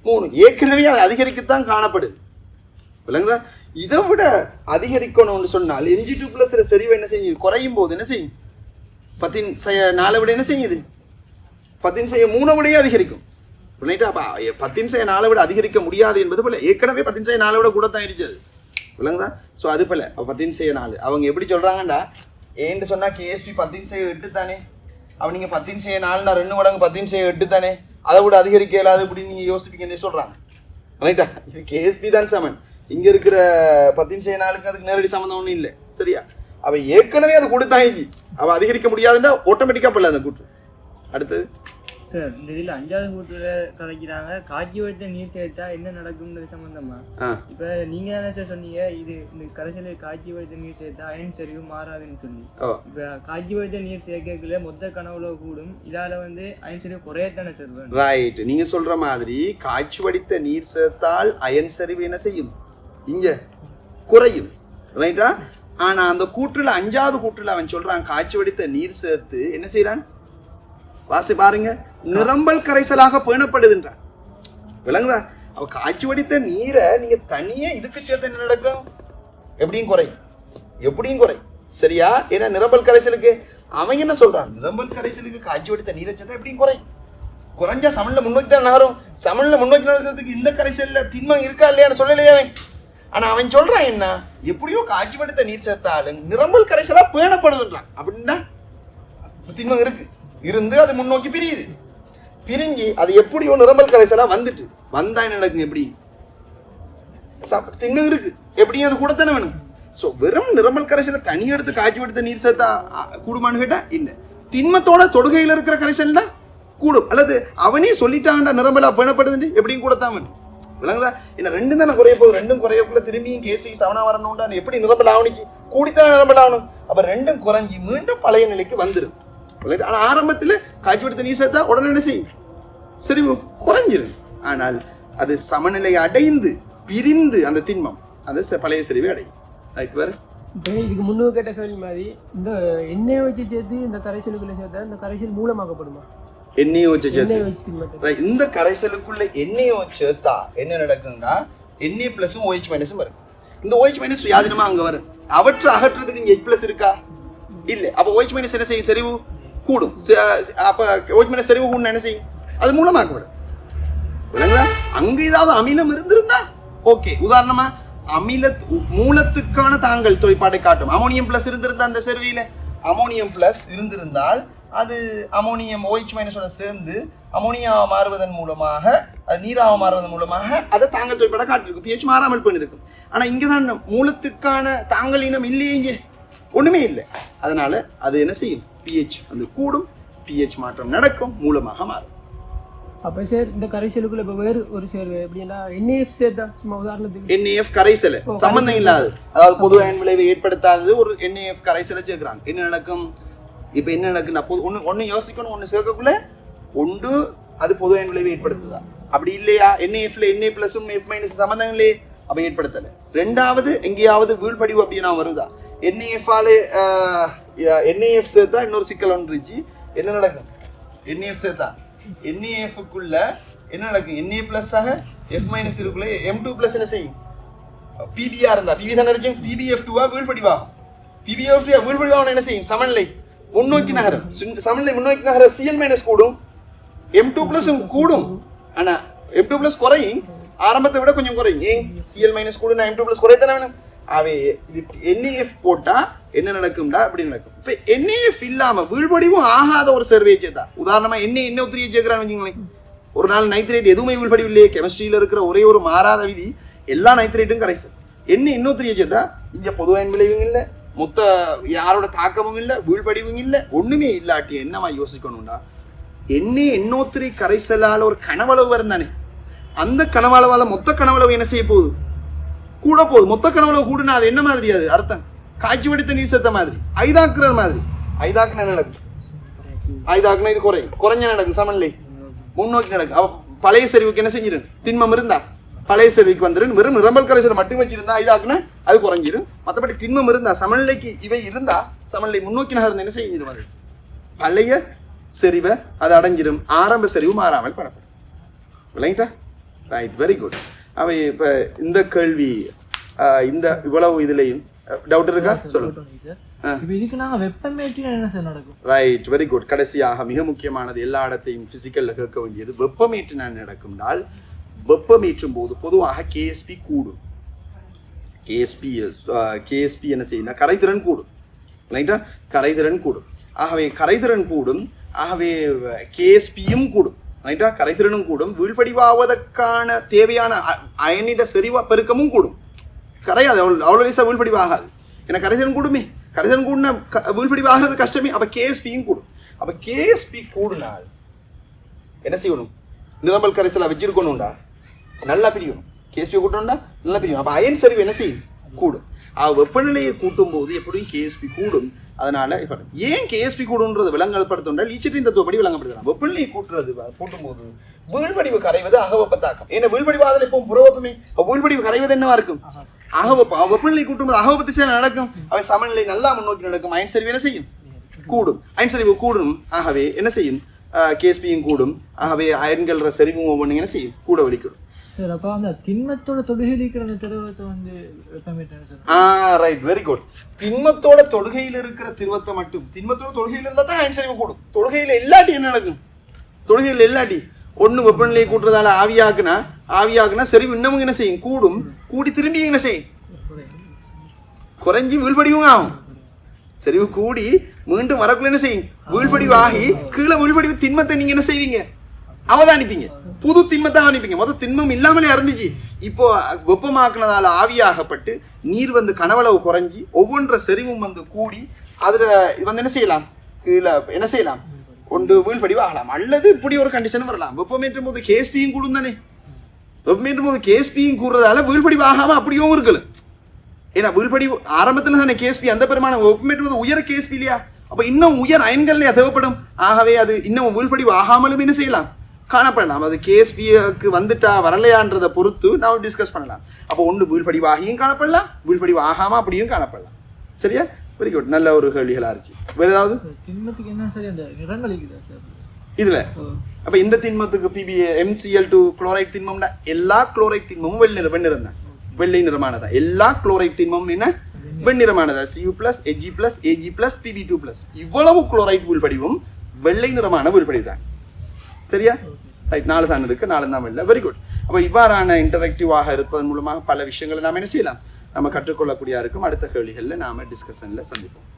மூணு. ஏற்கனவே அது அதிகரிக்கத்தான் காணப்படுது. விளங்குதா? இதை விட அதிகரிக்கணும்னு சொன்னால் எம்ஜி டூ பிளஸ் செறிவு என்ன செய்யுது குறையும் போது என்ன செய்யும்? பத்தின் செய்ய நாளை விட என்ன செய்யுது பத்தின் செய்ய மூணை விடையே அதிகரிக்கும். ரைட்டா அப்போ பத்தின் செய்ய நாளை விட அதிகரிக்க முடியாது என்பது போல ஏற்கனவே பத்தின் செய்ய நாளை விட கூட தான் இருந்தது விளங்குதா? ஸோ அது போல பத்தின் செய்ய நாலு. அவங்க எப்படி சொல்கிறாங்கண்டா ஏன்னு சொன்னால் கேஎஸ்பி பத்தின் செய்ய எட்டு தானே அவன் நீங்கள் பத்தின் செய்ய நாலுனா ரெண்டு மடங்கு பத்தின் செய்ய எட்டு தானே அதை விட அதிகரிக்க இயலாது இப்படி நீங்கள் யோசிப்பீங்கன்னு சொல்கிறாங்க ரைட்டா இது கேஎஸ்பி தான் சமன். இங்கே இருக்கிற பத்தின் செய்ய நாளுக்கு அதுக்கு நேரடி சம்மந்தம் ஒன்றும் இல்லை. சரியா? அவள் ஏற்கனவே அது கொடுத்தாங்க அவள் அதிகரிக்க முடியாதுன்னா ஆட்டோமேட்டிக்காக போடல அந்த கூற்று. அடுத்தது? சார் இந்த இதில் அஞ்சாவது கூட்டில் கலைக்கிறாங்க. காட்சி வைத்த நீர் சேர்த்தா என்ன நடக்கும்ன்றது சம்பந்தமா? ஆ. இப்போ நீங்க என்ன சார் சொன்னீங்க இது இந்த கரைசலில் காட்சி வைத்த நீர் சேர்த்தா அயன் செறிவு மாறாதுன்னு சொல்லி. இப்போ காட்சி வைத்த நீர் சேர்க்கக்குள்ள மொத்த கனவுல கூடும். இதால வந்து அயன் செறிவு குறையத்தானே சார் ரைட் நீங்க சொல்ற மாதிரி காய்ச்சி வடித்த நீர் சேர்த்தால் அயன் சரிவு என்ன செய்யும்? இங்க குறையும். ரைட்டா ஆனா அந்த கூற்றுல அஞ்சாவது கூற்றுல அவன் சொல்றான் காய்ச்சி வடித்த நீர் சேர்த்து என்ன செய்றான்? வாசி பாருங்க. நிரம்பல் கரைசலாக பேணப்படுதுன்றான் விளங்குதா? அவ காய்ச்சி வடித்த நீரை நீங்க தனியே இதுக்கு சேர்த்து என்ன நடக்கும்? எப்படியும் குறையும் எப்படியும் குறையும் சரியா? ஏன்னா நிரம்பல் கரைசலுக்கு அவன் என்ன சொல்றான்? நிரம்பல் கரைசலுக்கு காய்ச்சி வடித்த நீரை சேர்த்தா எப்படியும் குறையும் குறைஞ்சா சமன்ல முன்னோக்கி தான் நகரும். சமன்ல முன்னோக்கி நடக்கிறதுக்கு இந்த கரைசல்ல திண்மம் இருக்கா இல்லையான்னு சொல்லலையே அவன். ஆனா அவன் சொல்றான் என்ன? எப்படியோ காய்ச்சி வடித்த நீர் சேர்த்தாலும் நிரம்பல் கரைசலா பேணப்படுதுன்றான் அப்படின்னா திண்மம் இருக்கு. இருந்து அது முன்னோக்கி பிரியுது. பிரிஞ்சு அது எப்படியோ நிரம்பல் கரைசலாக வந்துட்டு? வந்தா என்ன நடக்குங்க எப்படி? சப்- இருக்கு. எப்படியும் அது கூடத்தானே வேணும்? ஸோ வெறும் நிரம்பல் கரைசலை தனி எடுத்து காய்ச்சி எடுத்த நீர் சேர்த்தா கூடுமான்னு கேட்டால் இல்லை. திண்மத்தோட தொடுகையில் இருக்கிற கரைசல் தான் கூடும். அல்லது அவனே சொல்லிட்டாங்கடா நிரம்பலா பேணப்படுதுன்னு எப்படியும் கூடத்தான் வேணும். விளங்குதா? என்ன ரெண்டும் தானே குறைய போகுது. ரெண்டும் குறையக்குள்ள திரும்பியும் கேஸ்பி சவனா வரணும்டா. எப்படி நிரம்பல் ஆகணுச்சு கூடித்தான் நிரம்பல் ஆகணும். அப்ப ரெண்டும் குறைஞ்சி மீண்டும் பழைய நிலைக்கு வந்துடும் விளங்குதா? ஆனா ஆரம்பத்துல காய்ச்சி எடுத்த நீர் சேர்த்தா உடனே என்ன செய்யும்? சரி குறைஞ்சிரும். ஆனால் அது சமநிலை அடைந்து பிரிந்து அந்த திண்மம் அது பழைய சரிவை அடையும். ரைட் வேற? இதுக்கு முன்னூறு கேட்ட கேள்வி மாதிரி இந்த எண்ணெயை வச்சு சேர்த்து இந்த கரைசலுக்குள்ள சேர்த்தா இந்த கரைசல் மூலமாக்கப்படுமா? எண்ணெயை வச்சு சேர்த்து. இந்த கரைசலுக்குள்ள எண்ணெயை சேர்த்தா என்ன நடக்குதுன்னா எண்ணெய் பிளஸும் OH மைனஸும் வரும். இந்த OH மைனஸ் யாதினமா அங்க வரும்? அவற்றை அகற்றுறதுக்கு இங்க H பிளஸ் இருக்கா? இல்ல. அப்ப OH மைனஸ் என்ன செய்யும்? செறிவு? கூடும் ச- அப்ப OH மைனஸ் செறிவு கூடும் என்ன செய்யும் அது மூலமாக்கப்படும் விளங்குதா அங்க ஏதாவது அமிலம் இருந்திருந்தா ஓகே உதாரணமா அமில மூலத்துக்கான தாங்கள் தொழிற்பாட்டை காட்டும் அமோனியம் பிளஸ் இருந்திருந்தா அந்த செருவியில அமோனியம் பிளஸ் இருந்திருந்தால் அது அமோனியம் ஓய்ச் மைனஸோட சேர்ந்து அமோனியா மாறுவதன் மூலமாக அது நீராக மாறுவதன் மூலமாக அதை தாங்கள் தொழிற்பாட்டை காட்டிருக்கும் பிஹெச் மாறாமல் பண்ணிருக்கும் ஆனால் இங்கே தான் மூலத்துக்கான தாங்கள் இனம் இல்லையே இங்கே இல்லை அதனால அது என்ன செய்யும் pH வந்து கூடும் pH மாற்றம் நடக்கும் மூலமாக மாறும். அப்போ சார் இந்த கரைசலுக்குள்ள இப்போ வேறு ஒரு சேர்வு எப்படின்னா என்ஏஎஃப் சேர்த்தா சும்மா உதாரணத்துக்கு. NAF கரைசல் சம்பந்தம் இல்லாதது. அதாவது பொது அயன் விளைவை ஏற்படுத்தாதது ஒரு NAF கரைசலை சேர்க்கிறாங்க. என்ன நடக்கும்? இப்போ என்ன நடக்குன்னா பொது ஒன்று ஒன்று யோசிக்கணும் ஒன்று சேர்க்கக்குள்ள ஒன்று அது பொது அயன் விளைவை ஏற்படுத்துதா? அப்படி இல்லையா? NAFல NA பிளஸும் F மைனஸ் சம்பந்தம் இல்லையே? அப்போ ஏற்படுத்தலை. ரெண்டாவது எங்கேயாவது வீழ்படிவு அப்படின்னா வருதா? NAF என்ஏஎஃப் சேர்த்தா இன்னொரு சிக்கல் ஒன்று இருந்துச்சு. என்ன நடக்கும்? என்ஏஎஃப் சேர்த்தா. NAF-க்குள்ள என்ன நடக்கும்? என்ஏ பிளஸ் ஆக எஃப் மைனஸ் இருக்குள்ள எம் டூ பிளஸ் என்ன செய்யும்? பிபிஆர் இருந்தா. பிபி தானே இருக்கும்? பிபிஎஃப் டூவா வீழ்படிவாகும் பிபிஎஃப் டூ வீழ்படிவாகும் என்ன செய்யும்? சமநிலை. முன்னோக்கி நகரம். சமநிலை முன்னோக்கி நகர சிஎல் மைனஸ் கூடும். எம் டூ ப்ளஸும் கூடும். ஆனா எம் டூ பிளஸ் குறையும். ஆரம்பத்தை விட கொஞ்சம் குறையும். ஏன்? சிஎல் மைனஸ் கூடும் எம் டூ பிளஸ் குறையத்தானே வேணும்? அவை இது என்ஏஎஃப் போட்டா என்ன நடக்கும்டா? அப்படி நடக்கும். இப்போ என்னையே இல்லாமல் வீழ்படிவும் ஆகாத ஒரு சர்வேஜே தான் உதாரணமாக என்ன என்ன ஒத்திரியை சேர்க்கிறான்னு வச்சுங்களேன் ஒரு நாள் நைட்ரேட் எதுவுமே வீழ்படிவு இல்லையே. கெமிஸ்ட்ரியில் இருக்கிற ஒரே ஒரு மாறாத விதி எல்லா நைட்ரேட்டும் கரைசல் என்ன இன்னொத்திரியை சேர்த்தா இங்கே பொதுவான விளைவும் இல்லை மொத்த யாரோட தாக்கமும் இல்லை வீழ்படிவும் இல்லை ஒன்றுமே இல்லாட்டி என்னமா யோசிக்கணும்டா? என்ன எண்ணோத்திரி கரைசலால் ஒரு கனவளவு வரும் அந்த கனவளவால் மொத்த கனவளவு என்ன செய்ய போகுது? கூட போகுது. மொத்த கனவளவு கூடுனா அது என்ன மாதிரி அது? அர்த்தம்? காய்ச்சி வெடித்த நீர் செத்த மாதிரி. ஐதாக்குற மாதிரி. ஐதாக்குனா நடக்கும்? ஐதாக்குனா இது குறையும் குறைஞ்ச நடக்கும்? சமநிலை. முன்னோக்கி நடக்கும். அவ பழைய செறிவுக்கு என்ன செஞ்சிடும் திண்மம் இருந்தா. பழைய செறிவுக்கு வந்துடும் வெறும் நிரம்பல் கரைசல் மட்டும் வச்சிருந்தா ஐதாக்குனா அது குறைஞ்சிரும். மற்றபடி திண்மம் இருந்தா சமநிலைக்கு இவை இருந்தா சமநிலை முன்னோக்கி நகர்ந்து என்ன செஞ்சிடும் அது பழைய செறிவை அது அடைஞ்சிடும் ஆரம்ப செறிவு மாறாமல் படப்படும். விளங்கிட்டா ரைட் வெரி குட் அவை இப்போ இந்த கேள்வி இந்த இவ்வளவு இதுலேயும் டவுட் இருக்கா? சொல்லுங்க ஆ. இப்போ இதுக்கு நாங்கள் வெப்பமேற்றினா என்ன சார் நடக்கும்? ரைட் வெரி குட் கடைசியாக மிக முக்கியமானது எல்லா இடத்தையும் பிசிக்கல்ல கேட்க வேண்டியது. வெப்பமேற்று நான் நடக்கும்னால் வெப்பமேற்றும் போது பொதுவாக கேஎஸ்பி கூடும். கேஎஸ்பி கேஎஸ்பி என்ன செய்யணும் கரைதிறன் கூடும். ரைட்டா கரைதிறன் கூடும். ஆகவே கரைதிறன் கூடும். ஆகவே கேஎஸ்பியும் கூடும். ரைட்டா கரைதிறனும் கூடும். வீழ்படிவாவதற்கான தேவையான அயனிட செறிவா பெருக்கமும் கூடும். கரையாது. அவ்வளோ அவ்வளோ லேசாக வீழ்படிவாகாது. ஏன்னா கரைசன் கூடுமே. கரைசன் கூடினா க- வீழ்படிவாகிறது கஷ்டமே. அப்போ கேஎஸ்பியும் கூடும். அப்போ கேஎஸ்பி கூடுனால் என்ன செய்யணும்? நிரம்பல் கரைசலை வச்சிருக்கணும்டா. நல்லா பிரியணும் கேஎஸ்பி கூட்டணும்டா நல்லா பிரியும். அப்போ அயன் சரிவு என்ன செய்யும்? கூடும். ஆ வெப்பநிலையை கூட்டும் போது எப்படியும் கேஎஸ்பி கூடும். அதனால இப்போ ஏன் கேஎஸ்பி கூடுன்றது விலங்கப்படுத்தோம்னா லீச்சத்தின் தத்துவப்படி விலங்கப்படுத்தலாம் வெப்பநிலையை கூட்டுறது கூட்டும்போது வீழ்வடிவு கரைவது அகவப்பத்தாக்கம் ஏன்னா வீழ்வடிவாதல் இப்போ புறவப்பமே. அப்போ வீழ்வடிவு கரைவது என்னவா இருக்கும்? அகவெப்பம் அவ வெப்பநிலை கூட்டும்போது அகவெப்ப திசையில நடக்கும். அவை சமநிலை நல்லா முன்னோக்கி நடக்கும். அயன் சரிவு என்ன செய்யும்? கூடும். அயன் சரிவு கூடும். ஆகவே என்ன செய்யும்? கேஎஸ்பியும் கூடும். ஆகவே அயன்கள் செறிவும் ஒவ்வொன்றும் என்ன செய்யும்? கூட வலிக்கும். சார் அப்போ அந்த திண்மத்தோட தொடுகையில் இருக்கிற அந்த திரவத்தை வந்து வெப்பமேற்றினா sir ah right very good திண்மத்தோட தொடுகையில் இருக்கிற திரவத்தை மட்டும் திண்மத்தோட தொடுகையில் இருந்தால் தான் அயன் சரிவு கூடும். தொடுகையில் இல்லாட்டி என்ன நடக்கும்? தொடுகையில் இல்லாட்டி ஒன்று வெப்பநிலையை கூட்டுறதால ஆவியாக்குனா ஆவியாக்குனா செறிவு இன்னமும் என்ன செய்யும்? கூடும். கூடி திரும்பி என்ன செய்யும்? குறைஞ்சி வீழ்படிவும் ஆகும். செறிவு கூடி மீண்டும் வரக்குள்ள என்ன செய்யும்? வீழ்படிவு ஆகி கீழே வீழ்படிவு திண்மத்தை நீங்க என்ன செய்வீங்க? அவதானிப்பீங்க. புது திண்மத்தை அவதானிப்பீங்க. மொதல் திண்மம் இல்லாமலே இருந்துச்சு இப்போ வெப்பமாக்குனதால ஆவியாகப்பட்டு நீர் வந்து கனவளவு குறைஞ்சி ஒவ்வொன்ற செறிவும் வந்து கூடி அதுல இது வந்து என்ன செய்யலாம்? கீழே என்ன செய்யலாம்? ஒன்று வீழ்படிவு ஆகலாம் அல்லது இப்படி ஒரு கண்டிஷன் வரலாம். வெப்பமேற்றும் போது கேஸ்பியும் கூடும் தானே? வெப்பமேற்றும் போது கேஸ்பியும் கூடுறதால வீழ்படிவு ஆகாம அப்படியும் இருக்கல. ஏன்னா வீழ்படி ஆரம்பத்துல தானே கேஸ்பி அந்த பெருமான ஒப்புமேற்றுவது உயர கேஸ்பி இல்லையா? அப்ப இன்னும் உயர் அயன்கள் தேவைப்படும்? ஆகவே அது இன்னும் வீழ்படிவு ஆகாமலும் என்ன செய்யலாம்? காணப்படலாம். அது கேஎஸ்பிக்கு வந்துட்டா வரலையான்றதை பொறுத்து நாம் டிஸ்கஸ் பண்ணலாம். அப்போ ஒன்று வீழ்படிவாகியும் காணப்படலாம் வீழ்படிவு ஆகாம அப்படியும் காணப்படலாம். சரியா? வெரி குட் நல்ல ஒரு கேள்விகளா இருந்துச்சு. வேற ஏதாவது? திண்மத்துக்கு என்ன சரி அந்த நிறங்களிக்குதா இதுல? அப்ப இந்த திண்மத்துக்கு P B M C L two chloride திண்மம்னா எல்லா குளோரைட் திண்மமும் வெள்ளை வெண்ணிறம் தான் வெள்ளை நிறமானதா? எல்லா குளோரைட் திண்மமும் என்ன? வெண்ணிறமானதா C U plus A G plus A G plus P B two plus இவ்வளவு குளோரைட் உள்படிவும் வெள்ளை நிறமான உள்படிவு தான் சரியா? ரைட் நாலு தான் இருக்கு நாலு தான் இல்லை வெரி குட் அப்போ இவ்வாறான இன்டராக்டிவாக இருப்பதன் மூலமாக பல விஷயங்களை நாம் என்ன செய்யலாம்? நம்ம கற்றுக்கொள்ளக்கூடியா இருக்கும். அடுத்த கேள்விகளில் நாம டிஸ்கஷனில் சந்திப்போம்.